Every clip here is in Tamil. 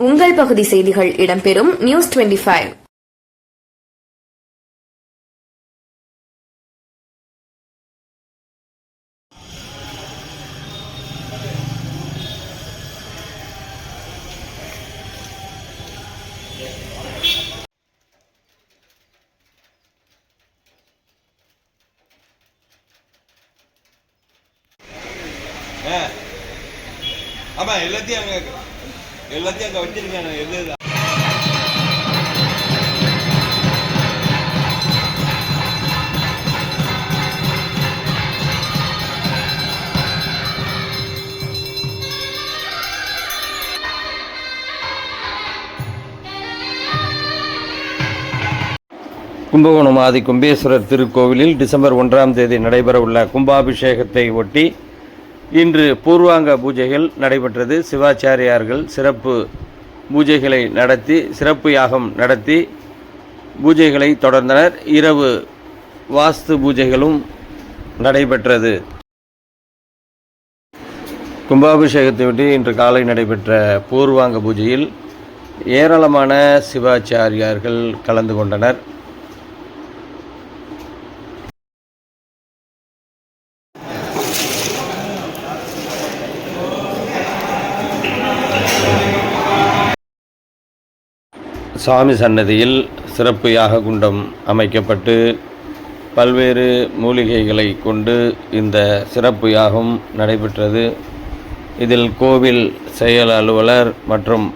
உங்கள் பகுதி செய்திகள் இடம்பெறும் நியூஸ் டுவெண்டி ஃபைவ். ஆமா எல்லாத்தையும் அங்க எல்லாத்தையும் அங்கே வச்சிருக்கேன் நான் எது கும்பகோணம் ஆதி கும்பேஸ்வரர் திருக்கோவிலில் டிசம்பர் ஒன்றாம் தேதி நடைபெறவுள்ள கும்பாபிஷேகத்தை ஒட்டி இன்று பூர்வாங்க பூஜைகள் நடைபெற்றது. சிவாச்சாரியார்கள் சிறப்பு பூஜைகளை நடத்தி சிறப்பு யாகம் நடத்தி பூஜைகளை தொடர்ந்தனர். இரவு வாஸ்து பூஜைகளும் நடைபெற்றது. கும்பாபிஷேகத்தையொட்டி இன்று காலை நடைபெற்ற பூர்வாங்க பூஜையில் ஏராளமான சிவாச்சாரியார்கள் கலந்து கொண்டனர். சாமி சன்னதியில் சிறப்பு யாக குண்டம் அமைக்கப்பட்டு பல்வேறு மூலிகைகளை கொண்டு இந்த சிறப்பு யாகம் நடைபெற்றது. இதில் கோவில் செயல் அலுவலர் மற்றும்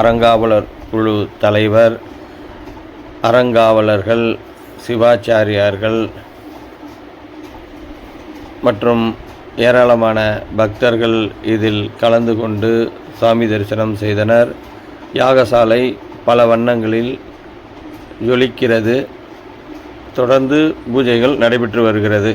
அறங்காவலர் குழு தலைவர் அறங்காவலர்கள் சிவாச்சாரியார்கள் மற்றும் ஏராளமான பக்தர்கள் இதில் கலந்து கொண்டு சாமி தரிசனம் செய்தனர். யாகசாலை பல வண்ணங்களில் ஜொலிக்கிறது. தொடர்ந்து பூஜைகள் நடைபெற்று வருகிறது.